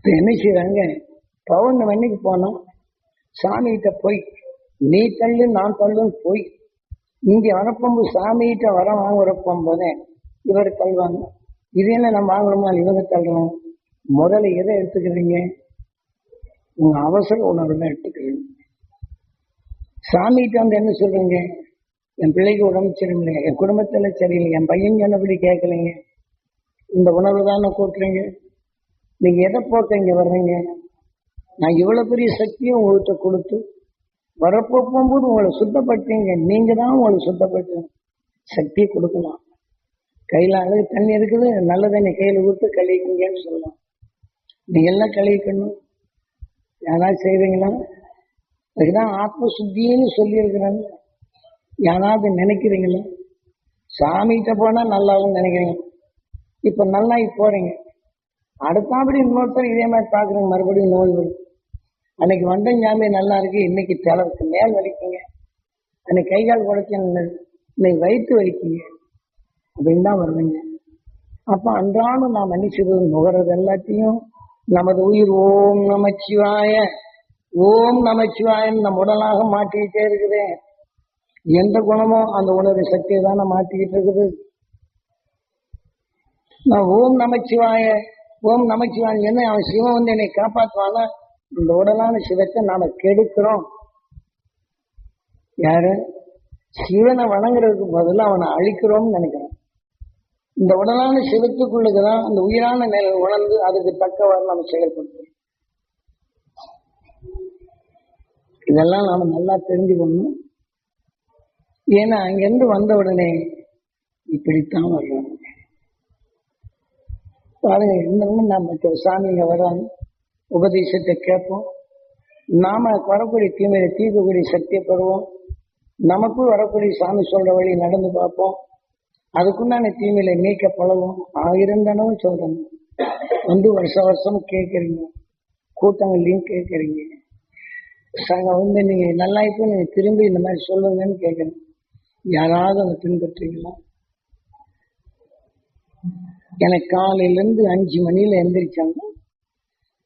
இப்போ என்ன செய்யறாங்க பௌர்ணமிக்கு போனோம். சாமிகிட்ட போய் நீ தள்ளு நான் தள்ளுன்னு போய் இங்கே வரப்போம்பு சாமிகிட்ட வர வாங்குறப்போம் போதே இவர் தள்ளுவாங்க. இது என்ன நம்ம வாங்கணுமா? இவங்க தள்ளுறாங்க முதல்ல எதை எடுத்துக்கிறீங்க? உங்க அவசர உணர்வு தான் எடுத்துக்கிறீங்க. சாமிகிட்ட வந்து என்ன சொல்றீங்க? என் பிள்ளைக்கு உடம்பு சரியில்லை என் குடும்பத்தில் சரியில்லை என் பையன் சொன்னபடி கேட்கலைங்க? இந்த உணர்வு தானே கூட்டுறீங்க நீங்க எதை போக்க இங்க வர்றீங்க? நான் இவ்வளவு பெரிய சக்தியும் உங்கள்கிட்ட கொடுத்து வரப்போ போகும்போது உங்களை சுத்தப்படுத்தீங்க. நீங்க தான் உங்களை சுத்தப்பட்டு சக்தியை கொடுக்கலாம். கையில அழகு தண்ணி இருக்குது நல்ல தண்ணி கையில ஊத்து கழிக்குங்கன்னு சொல்லலாம். நீ எல்லாம் கழிக்கணும் யாராவது செய்வீங்களா? அதுக்குதான் ஆத்ம சுத்தின்னு சொல்லியிருக்கிறாங்க. யாராவது நினைக்கிறீங்களா? சாமிகிட்ட போனா நல்லாவும் நினைக்கிறீங்க. இப்ப நல்லா போறீங்க. அடுத்தாப்படி இன்னொருத்தர் இதே மாதிரி பாக்குறீங்க மறுபடியும் நோய் வரும் அன்னைக்கு வந்த ஜாமி நல்லா இருக்கு. இன்னைக்கு தலைவுக்கு மேல் வலிக்குங்க. அன்னைக்கு கை கால் குடைக்க இன்னைக்கு வயிற்று வலிக்குங்க. அப்படின்னு தான் வருவீங்க. அப்ப அன்றாடம் நாம் மன்னிச்சது நுகர்றது எல்லாத்தையும் நமது உயிர் ஓம் நமச்சிவாய ஓம் நமச்சிவாயன் நம் உடலாக மாட்டிக்கிட்டே இருக்குது. எந்த குணமோ அந்த உணர்வு சக்தியை தானே மாட்டிக்கிட்டு இருக்குது. நான் ஓம் நமச்சிவாய ஓம் நமச்சிவான் என்ன அவன் சிவன் வந்து என்னை காப்பாற்றுவானா? இந்த உடலான சிவத்தை நாம கெடுக்கிறோம். யாரு? சிவனை வணங்குறதுக்கு பதில் அவனை அழிக்கிறோம்னு நினைக்கிறான். இந்த உடலான சிவத்துக்குள்ளதுதான் அந்த உயிரான நிலை உணர்ந்து அதுக்கு தக்கவாறு நம்ம செயல்படுத்துறோம் இதெல்லாம் நாம நல்லா தெரிஞ்சுக்கணும். ஏன்னா அங்கிருந்து வந்த உடனே இப்படித்தான் வர்றோம். அதனால இன்னமும் நம்ம சாமிங்க வர்றாங்க உபதேசத்தை கேட்போம். நாம வரக்கூடிய தீமையை தீர்க்கக்கூடிய சக்தியை பெறுவோம். நமக்கும் வரக்கூடிய சாமி சொல்ற வழி நடந்து பார்ப்போம். அதுக்குண்டான தீமையில நீக்க பழகும் ஆயிரந்தனவும் சொல்றேன். வந்து வருஷ வருஷம் கேட்கறீங்க. கூட்டங்கள்லையும் கேட்கறீங்க. சங்க வந்து நீங்க நல்லா இப்போ நீங்க திரும்பி இந்த மாதிரி சொல்லுங்கன்னு கேட்குறீங்க யாராவது அதை பின்பற்றீங்களா எனக்கு காலையில இருந்து அஞ்சு மணியில எந்திரிச்சாங்க.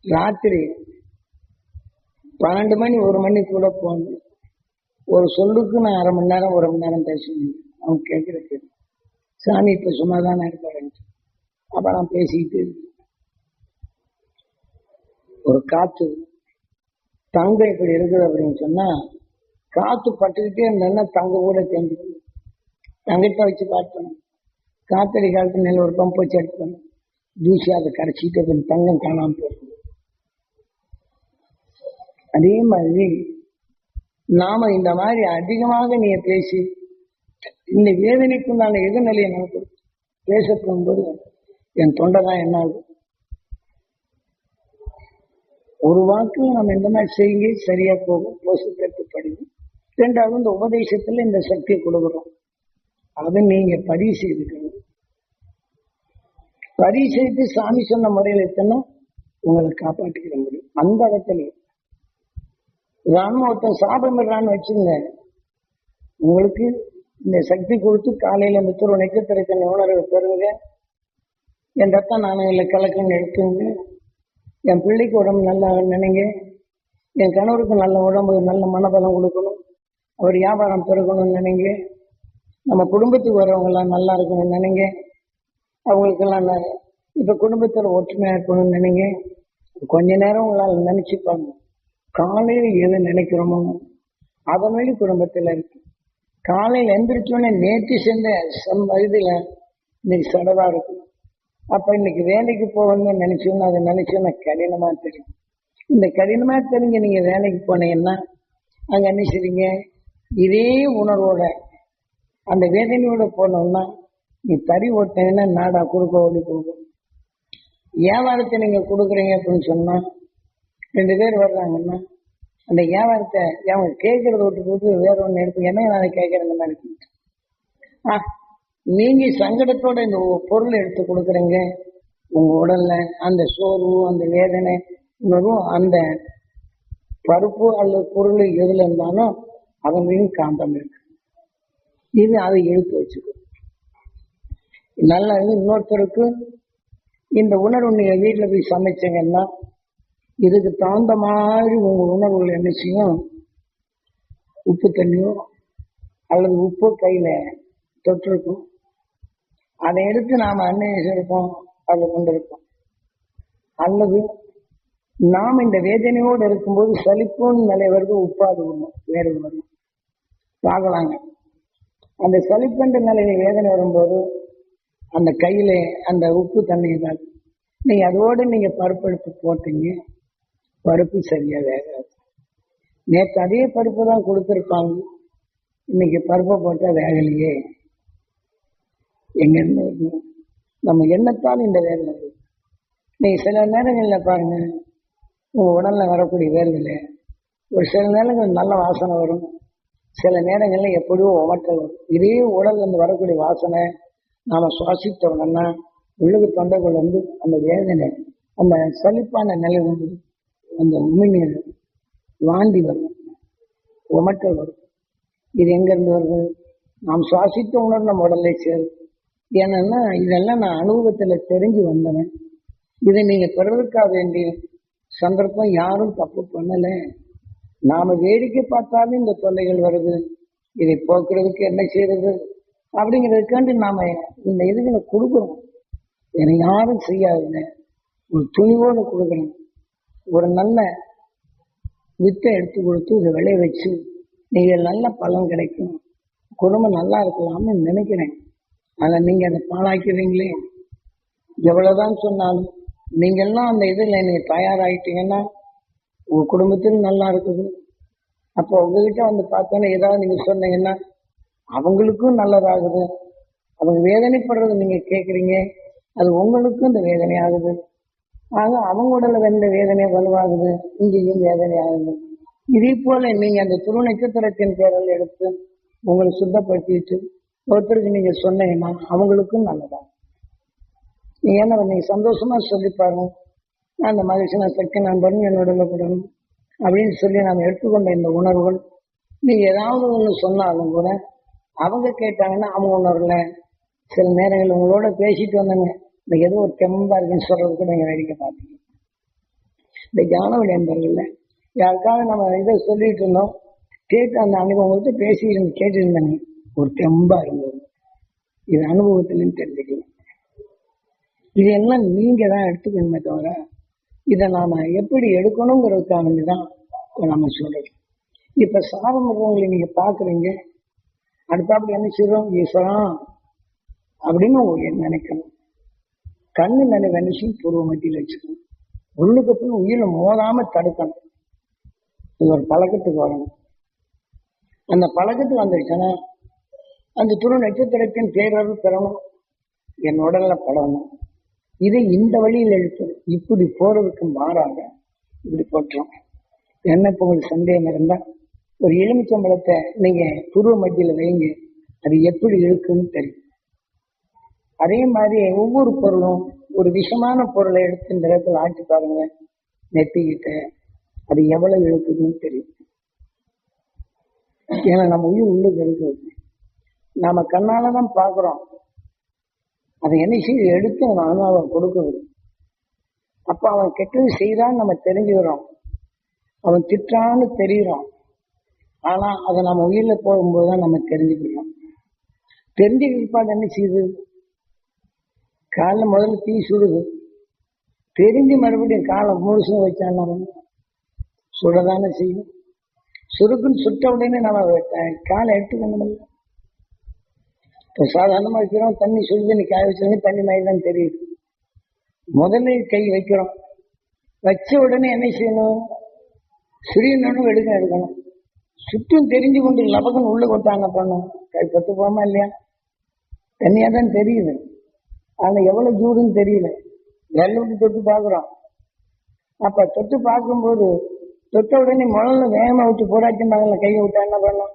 ராத்திரி பன்னெண்டு மணி ஒரு மணி கூட போகணும் ஒரு சொல்லுக்கு நான் அரை மணி நேரம் ஒரு மணி நேரம் பேசணும் அவங்க கேட்கறது சாமி இப்ப சும்மா தானே இருப்பாரு அப்ப நான் பேசிக்கிட்டு ஒரு காத்து தங்கம் இப்படி இருக்குது அப்படின்னு சொன்னா காத்து பட்டுக்கிட்டே இருந்தேன்னா தங்க கூட தெரிஞ்சுக்கணும் தங்கத்தை வச்சு பார்ப்பேன் காத்தடி காலத்து நெல் ஒரு பம்பு வச்சு எடுப்பேன் தூசி அதை கரைச்சிட்டு கொஞ்சம் தங்கம் காணாம போயிருக்கும் அதே மாதிரி நாம இந்த மாதிரி அதிகமாக நீங்க பேசி இந்த வேதனைக்குண்டான எதிர்நிலையை நமக்கு பேச போகும்போது என் தொண்டை தான் என்ன ஆகும் ஒரு வாக்கு நம்ம இந்த மாதிரி செய்யுங்க சரியா போகும் போசத்தட்டு படிக்கும் ரெண்டாவது இந்த உபதேசத்துல இந்த சக்தியை கொடுக்குறோம். அதை நீங்க பதிவு செய்துக்கணும் பதிவு செய்து சாமி சொன்ன முறையில் எத்தனை உங்களை காப்பாற்றிக்கிற முடியும் அந்த இடத்துல ராணுவத்தை சாப்பிடுறான்னு வச்சுங்க உங்களுக்கு இந்த சக்தி கொடுத்து காலையில மித்திர துருவ நட்சத்திரத்தின் உணர்வை பெறுங்க. என் ரத்தம் இல்லை கலக்கன்னு எடுத்துங்க. என் பிள்ளைக்கு உடம்பு நல்லா நினைங்க. என் கணவருக்கு நல்ல உடம்பு நல்ல மனபலம் கொடுக்கணும். அவர் வியாபாரம் பெருகணும்னு நினைங்க. நம்ம குடும்பத்துக்கு வரவங்கெல்லாம் நல்லா இருக்கணும்னு நினைங்க. அவங்களுக்கெல்லாம் ந- இப்ப குடும்பத்துல ஒற்றுமையா இருக்கணும்னு நினைங்க. கொஞ்ச நேரம் உங்களால் நினைச்சுப்பாங்க காலையில எது நினைக்கிறோமோ அதனடி குடும்பத்துல இருக்கு. காலையில எந்திரிச்சோடனே நேற்று சேர்ந்த சம் இதுல இன்னைக்கு சடவா இருக்கும். அப்ப இன்னைக்கு வேலைக்கு போகணும்னு நினைச்சோம்னா அதை நினைச்சோம்னா கடினமா தெரியும். இந்த கடினமா தெரிஞ்சு நீங்க வேலைக்கு போனீங்கன்னா அங்க என்ன செய்றீங்க இதே உணர்வோட அந்த வேதனையோட போனோம்னா நீ தறி ஓட்டினீங்கன்னா நாடா கொடுக்க ஓடி கொடுக்கும் வியாபாரத்தை நீங்க கொடுக்குறீங்க அப்படின்னு சொன்னா ரெண்டு பேர் வர்றாங்கன்னா அந்த வியாபாரத்தை அவங்க கேட்கறத விட்டு போட்டு வேற ஒன்று எடுத்து என்ன நான் கேட்கறேன் இந்த மாதிரி ஆ, நீங்க சங்கடத்தோட இந்த பொருள் எடுத்து கொடுக்குறீங்க. உங்க உடல்ல அந்த சோர்வு அந்த வேதனை உணர்வும் அந்த பருப்பு அல்லது பொருள் எதுல இருந்தாலும் அவங்களையும் காந்தம் இருக்கு. இது அதை எடுத்து வச்சுக்கோ நல்லா இருந்து இன்னொருத்தருக்கு இந்த உணர்வு நீங்கள் வீட்டில் போய் சமைச்சிங்கன்னா இதுக்கு தகுந்த மாதிரி உங்கள் உணர்வுகள் என்ன செய்யும்? உப்பு தண்ணியோ அல்லது உப்பு கையில் தொட்டிருக்கும். அதை எடுத்து நாம் அன்னையம் இருப்போம் அதில் கொண்டிருப்போம் அல்லது நாம் இந்த வேதனையோடு இருக்கும்போது சலிப்புன்னு நிலை வருது உப்பாது வரும் வேறு வரும் பார்க்கலாங்க. அந்த சலிப்பென்ற நிலையில் வேதனை வரும்போது அந்த கையில அந்த உப்பு தண்ணியினால் நீங்க அதோடு நீங்க பருப்பு எடுத்து போட்டீங்க. பருப்பு சரியா வேகாது. நேற்று அதே பருப்பு தான் கொடுத்துருப்பாங்க. இன்னைக்கு பருப்பை போட்டா வேகலையே. எங்க இருந்து நம்ம எண்ணத்தால் இந்த வேலை வருது? சில நேரங்களில் பாருங்க உங்க உடல்ல வரக்கூடிய வேர்வையில ஒரு சில நேரங்கள் நல்ல வாசனை வரும். சில நேரங்களில் எப்படியோ உமட்டல் வரும். இதே உடல்ல இருந்து வரக்கூடிய வாசனை நாம சுவாசித்த உள்ளது தொண்டைகள் வந்து அந்த வேதனை அந்த சலிப்பான நிலை வந்து அந்த உமிழ்நீர் வாந்தி வரும். உமட்டல் வரும். இது எங்கேருந்து வருது? நாம் சுவாசித்த உணர்வு நம்ம உடலை சேரும். ஏன்னா இதெல்லாம் நான் அனுபவத்துல தெரிஞ்சு வந்தவன். இதை நீங்க பெறுவதற்காக வேண்டிய சந்தர்ப்பம் யாரும் தப்பு பண்ணல. நாம வேடிக்கை பார்த்தாலும் இந்த தொல்லைகள் வருது. இதை போக்குறதுக்கு என்ன செய்யறது அப்படிங்கிறதுக்காண்டி நாம இந்த இதுகளை கொடுக்குறோம் என்னை யாரும் செய்யாதுங்க. ஒரு துணிவோடு கொடுக்குறேன் ஒரு நல்ல வித்தை எடுத்து கொடுத்து இதை விளைய வச்சு நீங்கள் நல்ல பலன் கிடைக்கும். குடும்பம் நல்லா இருக்கலாம்னு நினைக்கிறேன். அதில் நீங்கள் அதை பாழாக்கிறீங்களே எவ்வளோதான் சொன்னாலும் நீங்கள்லாம் அந்த இதில் நீங்கள் தயாராகிட்டீங்கன்னா உங்கள் குடும்பத்தில் நல்லா இருக்குது. அப்போ உங்ககிட்ட வந்து பார்த்தோன்னா ஏதாவது நீங்கள் சொன்னீங்கன்னா அவங்களுக்கும் நல்லதாகுது. அவங்க வேதனைப்படுறது நீங்க கேட்குறீங்க அது உங்களுக்கும் இந்த வேதனை ஆகுது ஆக அவங்க உடல்ல வெந்த வேதனை வலுவாகுது இங்கேயும் வேதனை ஆகுது இதே போல நீங்க அந்த துரு நட்சத்திரத்தின் பேரில் எடுத்து உங்களை சுத்தப்படுத்திட்டு ஒருத்தருக்கு நீங்க சொன்னீங்கன்னா அவங்களுக்கும் நல்லதா ஏன்னா என்ன நீங்க சந்தோஷமா சொல்லி பாருங்க. நான் அந்த மகிழ்ச்சியான சக்தி நான் பண்ணு என்னோட கூடணும் அப்படின்னு சொல்லி நாம் எடுத்துக்கொண்ட இந்த உணர்வுகள் நீங்க ஏதாவது ஒன்று சொன்னாலும் கூட அவங்க கேட்டாங்கன்னா அவங்க உணர்வுல சில நேரங்கள் உங்களோட பேசிட்டு வந்தாங்க. இந்த ஏதோ ஒரு தெம்பா இருக்குன்னு சொல்றது கூட நீங்க வேடிக்கை பார்த்தீங்க இந்த ஞான விளையாண்டர்கள்ல யாருக்காக நம்ம இதை சொல்லிட்டு இருந்தோம். கேட்டு அந்த அனுபவத்தை பேசி இருந்து கேட்டு இருந்தாங்க ஒரு தெம்பா இருந்தது. இது அனுபவத்திலும் தெரிஞ்சுக்கலாம் இது எல்லாம் நீங்க தான் எடுத்துக்கணுமே தவிர இதை நாம எப்படி எடுக்கணுங்கிறதுக்காக தான் நம்ம சொல்றோம் இப்ப சாபம் இருக்கிறவங்களை நீங்க பாக்குறீங்க அடுத்தாப்படி என்ன சொல்றோம்? ஈஸ்வரம் அப்படின்னு நினைக்கணும். கண்ணு நினை நினைச்சு பூர்வ மத்தியில் வச்சுக்கணும். உள்ளுக்கு போய் உயிரை மோதாம தடுக்கணும். இது ஒரு பழக்கத்துக்கு வரணும். அந்த பழக்கத்துக்கு வந்துருச்சுன்னா அந்த துரு நட்சத்திரத்தின் பேரருள் பெறணும். என் உடல்ல படணும். இதை இந்த வழியில் எழுப்பணும். இப்படி போறதுக்கு மாறாக இப்படி போட்டுரும் என்ன இப்போ உங்களுக்கு சந்தேகம் இருந்தா ஒரு எலுமிச்சம்பழத்தை நீங்க துருவ மத்தியில வைங்க அது எப்படி இருக்குன்னு தெரியும். அதே மாதிரி ஒவ்வொரு பொருளும் ஒரு விஷமான பொருளை எடுத்து இந்த இடத்துல ஆட்டி பாருங்க. நெத்திக்கிட்ட அது எவ்வளவு இருக்குதுன்னு தெரியும். ஏன்னா நம்ம உயிர் உள்ளுக்கு இருக்குது நாம கண்ணாலதான் பாக்குறோம் அதை என்ன செய்து எடுத்து அவன் அனுபவம் கொடுக்குது அப்ப அவன் கெட்டது செய்தான்னு நம்ம தெரிஞ்சுக்கிறோம். அவன் திட்டான்னு தெரியுறோம். ஆனா அதை நம்ம உயிரில் போகும்போது தான் நம்ம தெரிஞ்சுக்கிறோம். தெரிஞ்சு பிற்பாடு என்ன செய்யுது? காலில் முதல்ல தீ சுடுது. தெரிஞ்சு மறுபடியும் காலை முழுசும் வச்சாலும் சுடதானே செய்யும். சுருக்குன்னு சுட்ட உடனே நம்ம காலை எடுத்துக்கணும் இப்போ சாதாரணமாக வைக்கிறோம் தண்ணி சுடு தண்ணி காய வச்சோடனே தண்ணி மாதிரி தான் தெரியுது. முதல்ல கை வைக்கிறோம். வச்ச உடனே என்ன செய்யணும்? சுரியணும் எடுக்க எடுக்கணும். சுற்றும் தெரிஞ்சு கொண்டு லபகன் உள்ள கொட்டாங்க பண்ணும் கை பத்து போமா இல்லையா? தனியாக தான் தெரியுது. ஆனா எவ்வளவு ஜூடுன்னு தெரியல. வெள்ள விட்டு தொட்டு பார்க்குறோம். அப்ப தொட்டு பார்க்கும்போது தொட்ட உடனே முதல்ல வேகமா விட்டு போராட்டினாங்கல்ல கையை விட்டா என்ன பண்ணும்?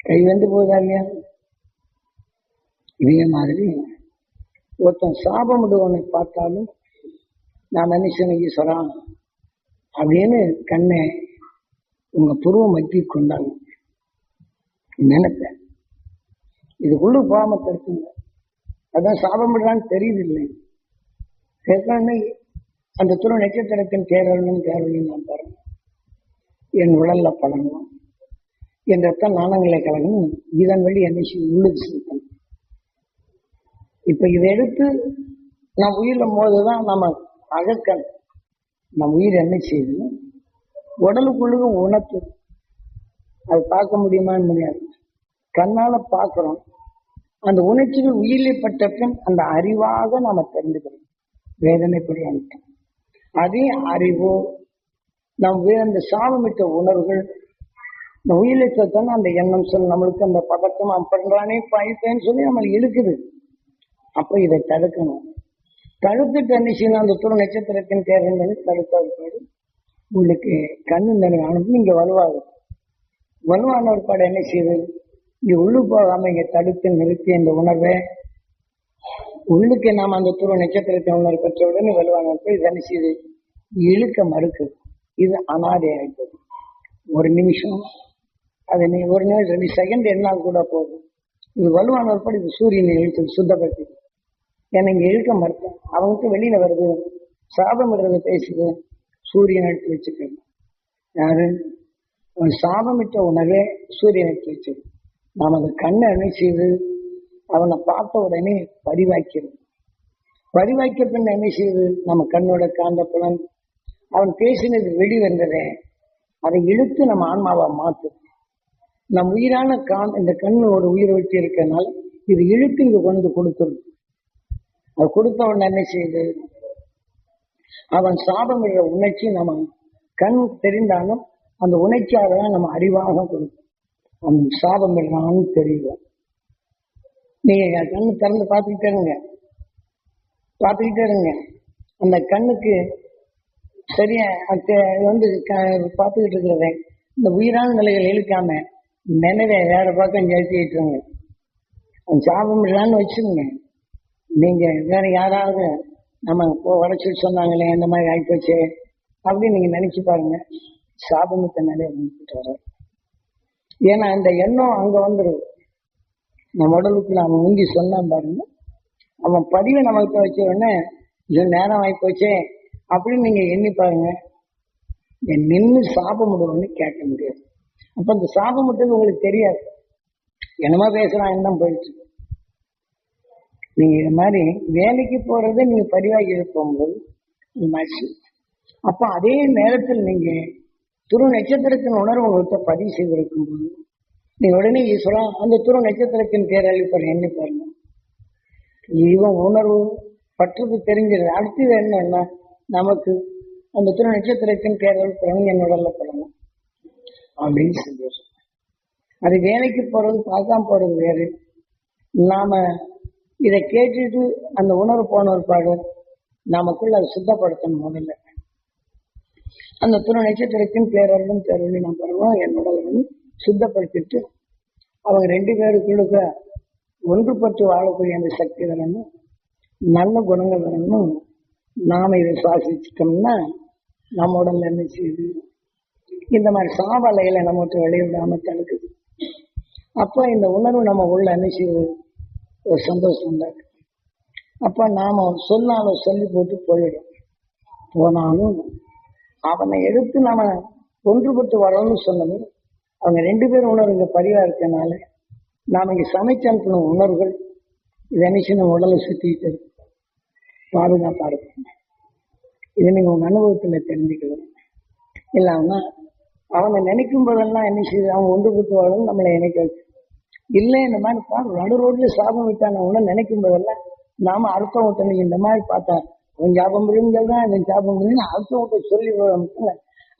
கை வந்து போகுதா இல்லையா? இதே மாதிரி ஒருத்தன் சாபம் விடுவனை பார்த்தாலும் நான் மனுஷனுக்கு ஈஸ்வரா அப்படின்னு கண்ணை உங்க புருவ மத்தி கொண்டாங்க. நினைப்பேன். இதுக்குள்ள போகாம தடுக்குங்க அதான் சாபம் விடுறான்னு தெரியுது இல்லை அந்த துரு நட்சத்திரத்தின் கேரளம் கேரளம் நான் பாருங்க. என் உடல்ல பழங்கும். என் ரத்த நாணங்களை கலங்கணும் இதன் வழி என்ன செய்யும் உள்ளுக்கு செலுத்தணும் இப்ப இதை எடுத்து நான் உயிரில போதுதான் நம்ம அகக்கல் நம் உயிர் என்ன செய்யணும் உடலுக்குள்ளுக்கு உணர்த்து. அது பார்க்க முடியுமான்னு முடியாது கண்ணால பார்க்கிறோம். அந்த உணர்ச்சிகள் உயிரிழப்பட்ட பின் அந்த அறிவாக நாம தெரிஞ்சுக்கிறோம். வேதனைக்குரிய அதே அறிவோ நம் அந்த சாபமிட்ட உணர்வுகள் இந்த உயிரை அந்த எண்ணம் சொல் நம்மளுக்கு அந்த பதட்டம் பண்றானே பயிர்த்தேன்னு சொல்லி நம்மளை இழுக்குது. அப்போ இதை தடுக்கணும். தடுத்துட்டு என்ன செய்யணும்? அந்த துணை நட்சத்திரத்தின் தேர்ந்தது தடுத்த இருப்பாடு உங்களுக்கு கண்ணு நினைவு அனுப்பி இங்க வலுவாகும் வலுவான ஒரு என்ன செய்யுது இங்க உள்ளு போகாம இங்க தடுத்து நிறுத்தி அந்த உணர்வை உள்ளுக்கு நாம அந்த துருவ நட்சத்திரத்தை உணர்வு பெற்ற உடனே வலுவான இது என்ன செய்யுது இழுக்க மறுக்கு. இது அனாதை ஆகிப்போது ஒரு நிமிஷம் அது நீ ஒரு நிமிஷம் ரெண்டு செகண்ட் என்ன கூட போதும் இது வலுவான ஒரு இது சூரியனை இழுத்து சுத்தப்படுத்தி ஏன்னா இங்க இழுக்க மறுத்தேன். அவங்களுக்கு வெளியில வருது. சாதம் விடுறது பேசுது. சூரியன் எடுத்து வச்சுக்கணும். யாரு? அவன் சாபமிட்ட உணவே சூரியன் எடுத்து வச்சது நாம் அந்த கண்ணை என்ன செய்து அவனை பார்த்த உடனே பதிவாக்கிறது பதிவாக்கிய பின் என்ன செய்யுது நம்ம கண்ணோட காந்த புலன் அவன் பேசினது வெளி வந்ததே அதை இழுத்து நம்ம ஆன்மாவை மாத்து நம் உயிரான கான் இந்த கண்ணோட உயிர் வச்சு இருக்கனால இது இழுத்து இங்க கொண்டு வந்து கொடுத்துரும். அது கொடுத்த உடனே என்ன செய்யுது அவன் சாபம் என்ற உணர்ச்சி நம்ம கண் தெரிந்தாலும் அந்த உணர்ச்சியாக தான் நம்ம அறிவாக கொடுக்கும். அவன் சாபம் இல்லான்னு தெரியும் நீங்க கண்ணு திறந்து பார்த்துக்கிட்டே இருங்க. பார்த்துக்கிட்டே இருங்க. அந்த கண்ணுக்கு சரியா வந்து க- பார்த்துக்கிட்டு இருக்கிறத இந்த உயிரான நிலைகள் இழுக்காம நினைவை வேற பக்கம் செலுத்திட்டுருங்க அவன் சாபம் இல்லான்னு வச்சுங்க நீங்க வேற யாராவது நம்ம இப்போ உடச்சி சொன்னாங்களே இந்த மாதிரி ஆகிப்போச்சு அப்படின்னு நீங்க நினைச்சு பாருங்க. சாபமித்த நிலையை வந்துட்டு வர ஏன்னா அந்த எண்ணம் அங்க வந்துடுது நம்ம உடலுக்கு நாம முந்தி சொன்னான் பாருங்க. அவன் பதிவை நமக்கு வச்ச உடனே இது நேரம் ஆகிப்போச்சே அப்படின்னு நீங்க எண்ணி பாருங்க. நின்று சாபமிடுவோம்னு கேட்க முடியாது. அப்ப அந்த சாபமிட்டது உங்களுக்கு தெரியாது. என்னமா பேசுறான் என்ன போயிடுச்சு நீங்க இது மாதிரி வேலைக்கு போறதை நீங்க பதிவாகி போகும்போது இது மாதிரி அப்ப அதே நேரத்தில் நீங்க துரு நட்சத்திரத்தின் உணர்வு உங்கள்கிட்ட பதிவு செய்திருக்கும் போது நீங்க உடனே ஈஸ்வரா அந்த துரு நட்சத்திரத்தின் பேரழிப்பர் என்ன பாருங்க. இவன் உணர்வு பற்றுக்கு தெரிஞ்சிருது அடுத்தது என்னன்னா நமக்கு அந்த துரு நட்சத்திரத்தின் பேரழிப்பர் என் உடல்ல படணும் அப்படின்னு சந்தோஷம் அது வேலைக்கு போறது பார்க்காம போறது வேறு. நாம இதை கேட்டுட்டு அந்த உணர்வு போன ஒரு பாடு நமக்குள்ள அதை சுத்தப்படுத்தணும் முதல்ல. அந்த துணை நட்சத்திரத்தின் பேரர்களும் பேரொழி நான் பண்ணுவோம் என்னோட வந்து சுத்தப்படுத்திட்டு அவங்க ரெண்டு பேருக்குள்ளுக்க ஒன்றுபட்டு வாழக்கூடிய அந்த சக்தி வரணும் நல்ல குணங்கள் வரணும். நாம இதை சுவாசிச்சிட்டோம்னா நம்ம உடம்புல என்ன செய்யுது? இந்த மாதிரி சாவலைகளை நம்ம விட்டு தடுக்குது. அப்போ இந்த உணர்வு நம்ம உள்ள என்ன செய்யுது? ஒரு சந்தோஷம் உண்டாக்கு நாம் நாம சொன்னாலும் சொல்லி போட்டு போயிடும். போனாலும் அவனை எடுத்து நாம் ஒன்றுபட்டு வரணும்னு சொன்னது அவங்க ரெண்டு பேரும் உணர்வு பரிவாக இருக்கனால நாம இங்கே சமைச்சு அனுப்பின உணர்வுகள் இது நம்ம உடலை சுற்றிக்கிட்டு இருக்கு. பாதுகாப்பாக இருக்கும் இதை நீங்கள் உங்கள் அனுபவத்தில் தெரிஞ்சுக்கணும். இல்லாமல் அவனை நினைக்கும் போதெல்லாம் என்ன செய்யுது அவன் ஒன்று கூட்டு வாழும் நம்மளை இணைக்க வச்சு இல்லை இந்த மாதிரி பாரு நடு ரோட்ல சாபம் விட்டாங்க உடனே நினைக்கும் போதெல்லாம் நாம அடுத்த ஒருத்தனுக்கு இந்த மாதிரி பார்த்தேன் அவன் ஜாபம் புரியுங்கள் தான் இவன் ஜாபம் புரியுன்னு அடுத்த சொல்லி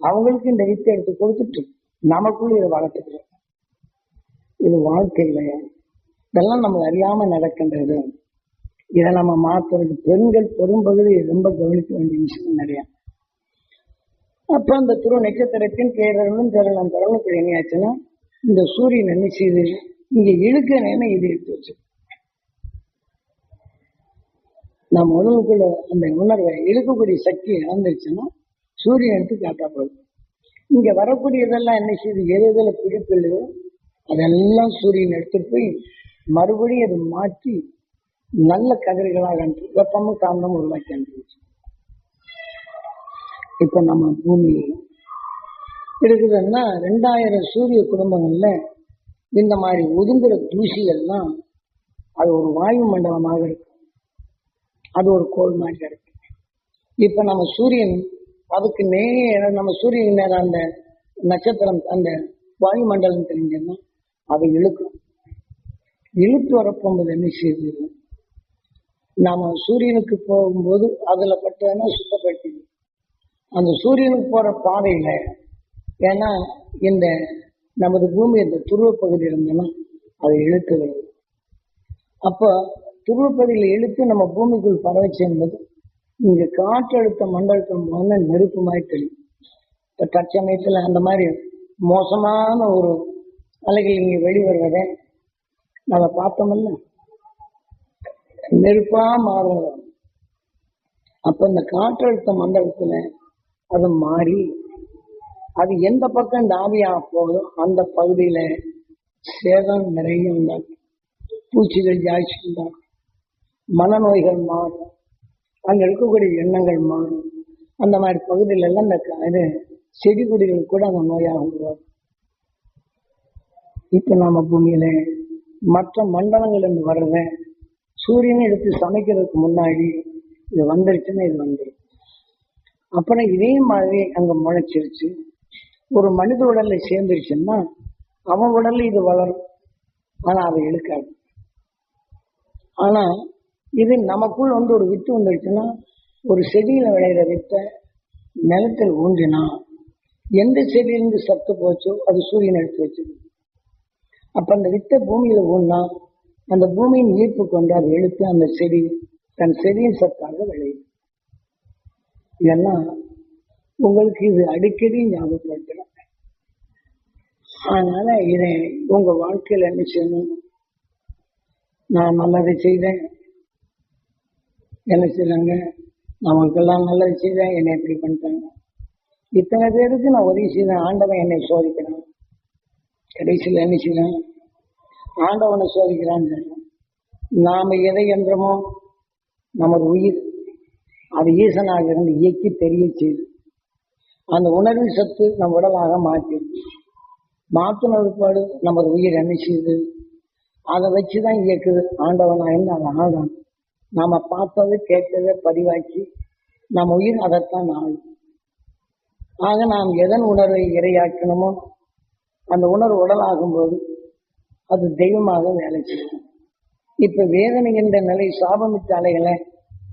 அவங்களுக்கு இந்த வித்தை எடுத்து கொடுத்துட்டு நமக்குள்ள இதை வளர்த்துக்கிறோம். இது வாழ்க்கை இல்லையா இதெல்லாம் நம்ம அறியாம நடக்கின்றது. இதை நம்ம மாத்துறது. பெண்கள் பெரும்பகுதி ரொம்ப கவனிக்க வேண்டிய விஷயம் நிறையா. அப்ப அந்த துரு நட்சத்திரத்தின் பேரர்களும் பேரலாம் பரவலுக்கு என்னாச்சுன்னா இந்த சூரியன் என்ன செய்யுது இங்க இழுக்க இது எடுத்து வச்சு நம்ம உடலுக்குள்ள அந்த உணர்வை இழுக்கக்கூடிய சக்தி இழந்துருச்சுன்னா சூரியனுக்கு காட்டா காட்டப்படும். இங்க வரக்கூடியதெல்லாம் என்ன செய்யுது? எது எதுல பிடிப்பில்லையோ அதெல்லாம் சூரியன் எடுத்துட்டு போய் மறுபடியும் அதை மாற்றி நல்ல கதிர்களாக அனுப்பி வெப்பமும் காந்தமும் உருவாக்கி அனுப்பிச்சு இப்ப நம்ம பூமி இருக்குதுன்னா ரெண்டாயிரம் சூரிய குடும்பங்கள்ல இந்த மாதிரி ஒதுங்குற தூசிகள்லாம் அது ஒரு வாயு மண்டலமாக இருக்கு. அது ஒரு கோள் மாதிரி இருக்கு. இப்ப நம்ம சூரியன் அதுக்கு நேர நம்ம சூரியன் நேரம் அந்த நட்சத்திரம் அந்த வாயு மண்டலம் தெரிஞ்சோம்னா அதை இழுக்கும். இழுத்து வரப்போகும்போது என்ன செய்யுது நாம சூரியனுக்கு போகும்போது அதுல பட்டதுன்னா சுத்தப்படுத்திது அந்த சூரியனுக்கு போற பாதையில ஏன்னா இந்த நமது பூமி இந்த துருவ பகுதியில் இருந்தோம்னா அதை இழுத்து வருது அப்போ துருவ பகுதியில் இழுத்து நம்ம பூமிக்குள் பரவச்சு என்பது இங்க காற்றழுத்த மண்டலத்தின் மூலம் நெருப்பு மாதிரி தெரியும். இப்போ தற்சமயத்துல அந்த மாதிரி மோசமான ஒரு அலைகள் இங்கே வெளிவருவதை நம்ம பார்த்தோம்ல நெருப்பா மாறும். அப்ப இந்த காற்றழுத்த மண்டலத்துல அது மாறி அது எந்த பக்கம் இந்த ஆவியா போகுதோ அந்த பகுதியில சேதம் நிறைய உண்டாகும் பூச்சிகள் ஜாஸ்தி உண்டாகும் மனநோய்கள் மாறும். அங்க இருக்கக்கூடிய எண்ணங்கள் மாறும். அந்த மாதிரி பகுதியில எல்லாம் இந்த க- இது செடி கொடிகள் கூட அந்த நோயாக உருவாகும். இப்ப நாம பூமியில மற்ற மண்டலங்கள் இருந்து வர்றத சூரியனை எடுத்து சமைக்கிறதுக்கு முன்னாடி இது வந்துருச்சுன்னா இது வந்துருச்சு அப்புறம் இதே மாதிரி அங்க முளைச்சிருச்சு. ஒரு மனித உடல்ல சேர்ந்துருச்சுன்னா அவன் உடல்ல இது வளரும். ஆனா அதை இழுக்காது. ஆனா இது நமக்குள் வந்து ஒரு வித்து வந்துருச்சுன்னா ஒரு செடியில விளையிற வித்தை நிலத்தில் ஊன்றினா எந்த செடியிலிருந்து சத்து போச்சோ அது சூரியன் எடுத்து வச்சிருக்கு அப்ப அந்த வித்தை பூமியில ஊன்னா அந்த பூமியின் ஈர்ப்பு கொண்டு அதை எழுத்து அந்த செடி தன் செடியின் சத்தாக விளையும். இதெல்லாம் உங்களுக்கு இது அடிக்கடி ஞாபகப்படுத்துறாங்க அதனால இதை உங்க வாழ்க்கையில என்ன செய்யணும்? நான் நல்லதை செய்தேன். என்ன செய்யறாங்க நமக்கெல்லாம் நல்லது செய்தேன். என்னை இப்படி பண்ணிட்டாங்க. இத்தனை பேருக்கு நான் உதவி செய்தேன். ஆண்டவன் என்னை சோதிக்கிறான். கடைசியில் என்ன செய்யலாம் ஆண்டவனை சோதிக்கிறான்னு நாம எதை என்றமோ நமது உயிர். அது ஈசனாக இருந்து இயக்கி தெரிய செய்து அந்த உணர்வின் சத்து நம் உடலாக மாற்றி மாற்றின பிற்பாடு நமது உயிர் என்ன செய்யுது? அதை வச்சுதான் இயக்குது. ஆண்டவனா இருந்து அதை ஆகும் நாம பார்த்தது கேட்டதை பதிவாக்கி நம் உயிர் அதைத்தான் ஆகும் ஆக நாம் எதன் உணர்வை இரையாக்கணுமோ அந்த உணர்வு உடலாகும் போது அது தெய்வமாக வேலை செய்யும். இப்ப வேதனை என்ற நிலை சாபமிட்ட அலைகளை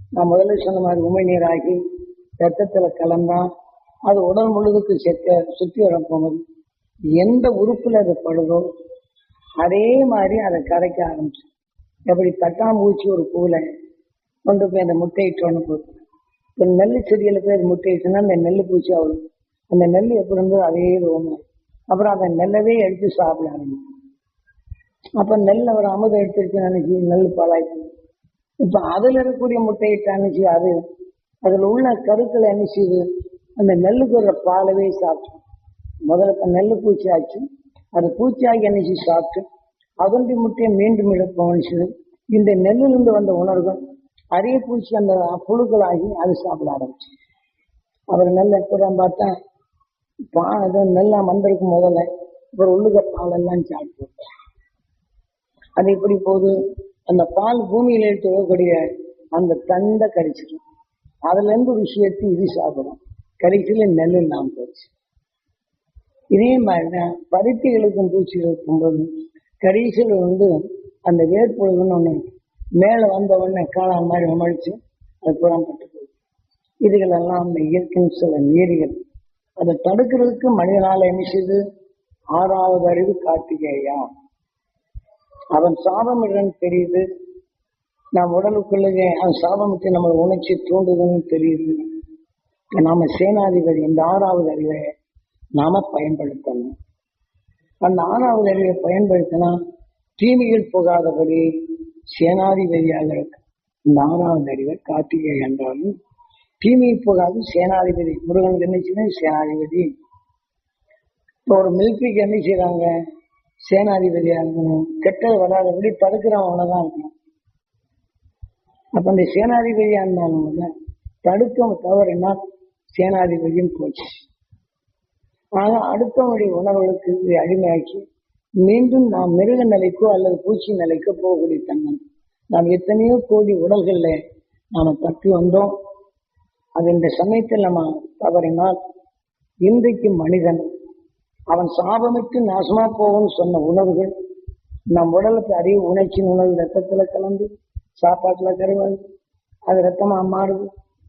நான் முதல்ல சொன்ன மாதிரி உமை நீராகி ரத்தத்துல கலந்தான் அது உடல் முழுதுக்கு செக்க சுற்றி வரப்போகுது. எந்த உறுப்பில் அது படுதோ அதே மாதிரி அதை கரைக்க ஆரம்பிச்சு. எப்படி தட்டாம்பூச்சி ஒரு பூவில் கொண்டு போய் அந்த முட்டையிட்டோன்னு போகும் இப்போ நெல் செடியில் போய் அது முட்டையிட்டுன்னா அந்த நெல் பூச்சி அவ்வளோ அந்த நெல் எப்படி இருந்தோ அதே ரோமா அப்புறம் அந்த நெல்லவே எடுத்து சாப்பிட ஆரம்பிச்சு அப்போ நெல் ஒரு அமுதம் எடுத்துருச்சு நினைச்சி நெல் பாலாய்க்கு இப்போ அதில் இருக்கக்கூடிய முட்டையிட்டு அனுச்சு அது அதில் உள்ள கருக்களை என்ன செய்யுது? அந்த நெல்லுக்கு வர்ற பாலவே சாப்பிட்டு. முதல்ல நெல்லு நெல் பூச்சி ஆச்சு அது பூச்சியாகி என்னச்சு சாப்பிட்டு அதனுடைய முட்டையை மீண்டும் எடுப்பவன் இந்த நெல்லிலிருந்து வந்த உணர்வுகள் அரிய பூச்சி அந்த புழுக்களாகி அது சாப்பிட ஆரம்பிச்சு. அவர் நெல் எப்பதான் பார்த்தா பா அது நெல்லாம் வந்திருக்கும் முதல்ல அப்புறம் உள்ளுக பாலெல்லாம் சாப்பிட்டு அது எப்படி போகுது? அந்த பால் பூமியில எடுத்து அந்த தண்டை கடிச்சிடும் அதுல இருந்து விஷயத்தை இது சாப்பிடும். கடைசியில் நெல் இல்லாமல் போச்சு. இதே மாதிரிதான் பருத்திகளுக்கும் பூச்சிகளுக்கும் போது கடைசியில் வந்து அந்த வேர்ப்புழுகுன்னு ஒன்று மேல வந்த உடனே காளான் மாதிரி உமழிச்சு அது புறம்பட்டு போகுது. இதுகளெல்லாம் அந்த இயற்கையின் சில நீரிகள். அதை தடுக்கிறதுக்கு மனிதனால என்ன ஆறாவது அறிவு கார்த்திகேயா அவன் சாபமிடுறன்னு தெரியுது. நாம் உடலுக்குள்ளே அவன் சாபமிட்டு நம்மளை உணர்ச்சி தூண்டுதுன்னு தெரியுது. நாம சேனாதிபதி இந்த ஆறாவது அறிவை நாம பயன்படுத்தணும். அந்த ஆறாவது அறிவை பயன்படுத்தினா தீமையில் போகாதபடி சேனாதிபதியாக இருக்கு. இந்த ஆறாவது அறிவை கார்த்திகை என்றாலும் தீமை போகாது சேனாதிபதி முருகனுக்கு என்ன செய்யணும்? சேனாதிபதி. இப்போ ஒரு மிலிட்ரிக்கு என்ன செய்யறாங்க சேனாதிபதியா இருக்கணும். கெட்டது வராதபடி தடுக்கிறவங்கள தான் இருக்கணும் அப்ப இந்த சேனாதிபதியா இருந்தாலும் தடுக்க தவறுனா சேனாதிபதியும் போச்சு. ஆனால் அடுத்தவனுடைய உணர்வுகளுக்கு இதை அடிமையாக்கி மீண்டும் நாம் மிருக நிலைக்கோ அல்லது பூச்சி நிலைக்கோ போகக்கூடிய தன்மை. நாம் எத்தனையோ கோடி உடல்கள்ல நாம தப்பி வந்தோம். அது இந்த சமயத்தில் நம்ம தவறினால் இன்றைக்கு மனிதன் அவன் சாபமிட்டு நாசமா போகும்னு சொன்ன உணவுகள் நம் உடலுக்கு அறிவு உணர்ச்சி உணர்வு ரத்தத்துல கலந்து சாப்பாட்டுல கருவாது அது ரத்தமா மாறுது.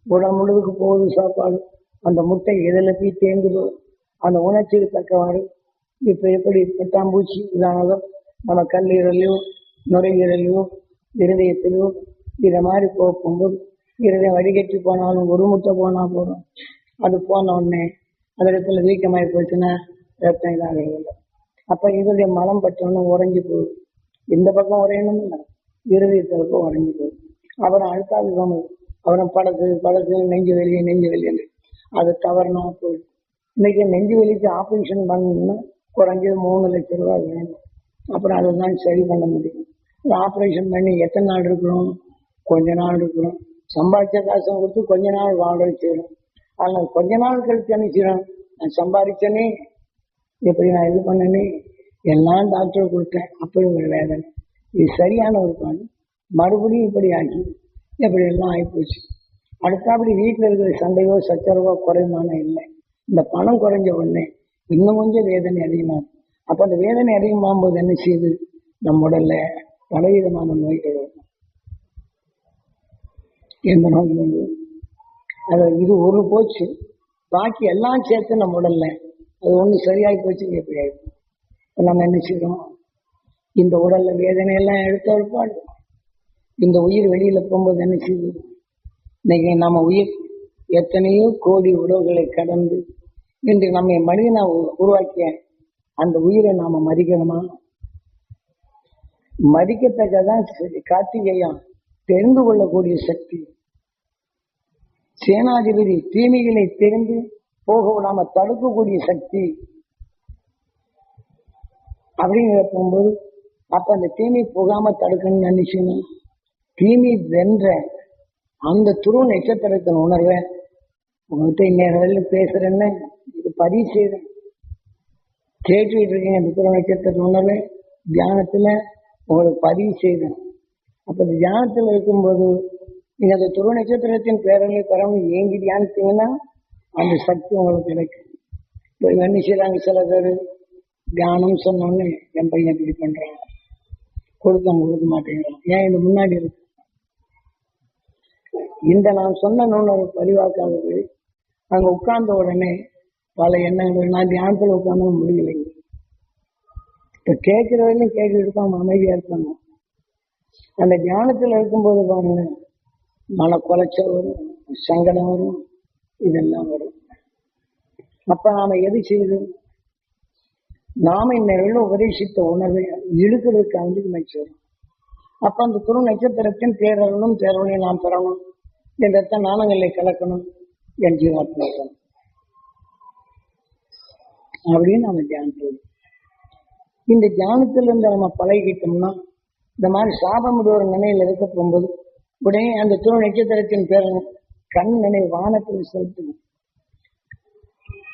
உடல் முழுதுக்கு போகுது சாப்பாடு. அந்த முட்டை எதில் போய் தேங்குதோ அந்த உணர்ச்சிக்கு தக்கவாறு இப்போ எப்படி பட்டாம்பூச்சி இதானதோ நம்ம கல்லீரலையோ நுரையீரலையோ இருதயத்திலையோ இதை மாதிரி போகும்போது இருதயம் வடிகட்டி போனாலும் ஒரு முட்டை போனால் போதும். அது போன உடனே அந்த இடத்துல வீக்கமாகி போச்சுன்னா ரத்தம் இதாகிறது அப்போ இதோடைய மலம் பட்டோன்னு உறைஞ்சி போகுது. இந்த பக்கம் உறையணும் இல்லை. இருதயத்திற்கும் உறைஞ்சி போகுது. அப்புறம் அடுத்தாவது அப்புறம் படக்கு படக்கு நெஞ்சு வெளியே நெஞ்சு வலின்னு அது தவறணும் போய் இன்னைக்கு நெஞ்சு வலிக்கு ஆப்ரேஷன் பண்ணணும்னா குறைஞ்சது மூணு லட்சம் ரூபாய் வேணும். அப்புறம் அதுதான் சரி பண்ண முடியும். ஆப்ரேஷன் பண்ணி எத்தனை நாள் இருக்கிறோம்? கொஞ்ச நாள் இருக்கிறோம். சம்பாதிச்ச காசை கொடுத்து கொஞ்ச நாள் வாழ செய்யணும் ஆனால் கொஞ்ச நாள் கழிச்சு என்ன நான் சம்பாதிச்சனே. எப்படி நான் இது பண்ணனே? எல்லாம் டாக்டர் கொடுத்தேன். அப்படி ஒரு வேதனை. இது சரியான ஒரு பணி. மறுபடியும் இப்படி ஆகி இப்படி எல்லாம் ஆகிப்போச்சு அடுத்தபடி வீட்டில் இருக்கிற சண்டையோ சச்சரவோ குறைமானோ இல்லை. இந்த பணம் குறைஞ்ச உடனே இன்னும் கொஞ்சம் வேதனை அதிகமாகும். அப்போ அந்த வேதனை அதிகமாகும் போது என்ன செய்யுது? நம்ம உடல்ல பலவிதமான நோய்கள் வரும். எந்த நோய் வந்து அது இது ஒரு போச்சு. பாக்கி எல்லாம் சேர்த்து நம்ம உடல்ல அது ஒண்ணு சரியாகி போச்சு எப்படி ஆயிடும்? நம்ம என்ன செய்யறோம் இந்த உடல்ல வேதனையெல்லாம் எடுத்த எடுத்து இந்த உயிர் வெளியில போகும்போது என்ன செய்யுது? இன்னைக்கு நம்ம உயிர் எத்தனையோ கோடி உறவுகளை கடந்து இன்று நம்ம மனிதனை உருவாக்கிய அந்த உயிரை நாம மதிக்கணுமா? மதிக்கத்தக்கதான் சரி தெரிந்து கொள்ளக்கூடிய சக்தி. சேனாதிபதி தீமைகளை தெரிந்து போக விடாம தடுக்கக்கூடிய சக்தி. அப்படிங்கிற போகும்போது அப்ப அந்த தீமை போகாம தடுக்கணும்னு நினைச்சுன்னா தீமை வென்ற அந்த துருவ நட்சத்திரத்தின் உணர்வை? உங்கள்கிட்ட இந்நேரம் வரையில பேசுறேன்னு? இது பதிவு செய்தேன் கேட்டுக்கிட்டு இருக்கீங்க அந்த துருவ நட்சத்திரத்தின் உணர்வை? தியானத்துல உங்களுக்கு பதிவு செய்தேன் அப்ப இந்த தியானத்துல இருக்கும்போது நீங்க அந்த துருவ நட்சத்திரத்தின் பேரலை பெறணும் ஏங்கி தியானித்தீங்கன்னா அந்த சக்தி உங்களுக்கு கிடைக்கும். இப்போ என்ன செய்யறாங்க சில பேர்? தியானம் சொன்னோன்னு என் பையன் இப்படி பண்றான். கொடுத்தவங்க கொடுக்க மாட்டேங்கிறான். ஏன் இது முன்னாடி இருக்கு? இந்த நான் சொன்ன நூல் பதிவாக்காதது அங்க உட்கார்ந்த உடனே பல எண்ணங்கள் நான் தியானத்துல உட்கார்ந்து முடியலைங்க இப்ப கேட்கிற வரையும் கேட்டுட்டு அமைதியா இருப்பாங்க அந்த தியானத்துல இருக்கும்போது பாருங்க மன குலைச்சல் வரும் சங்கடம் வரும் இதெல்லாம் வரும். அப்ப நாம எது செய்யுது நாம இந்நிலையில உபதேசித்த உணர்வை இழுக்கிறதுக்கு இழுக்கிறதுக்காண்டி வரும் அப்ப அந்த குரு நட்சத்திரத்தின் பேரவனும் பேரவனையும் நாம் பெறணும். என்ற நாணங்களை கலக்கணும் என் ஜீவாத்மா அப்படின்னு நம்ம தியானத்தில் இந்த தியானத்துல இருந்து நம்ம பழகிட்டோம்னா இந்த மாதிரி சாபம் ஒரு நினைவில் இருக்க போகும்போது உடனே அந்த துணை நட்சத்திரத்தின் பேரன் கண் நினைவு வானத்தில் செலுத்தணும்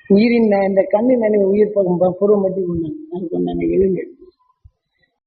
உயிரின் இந்த கண்ணின் நினைவு உயிர் பக்கம் புறம் பற்றி கொண்டாங்க. அதுக்கு ஒன்றான எழுங்க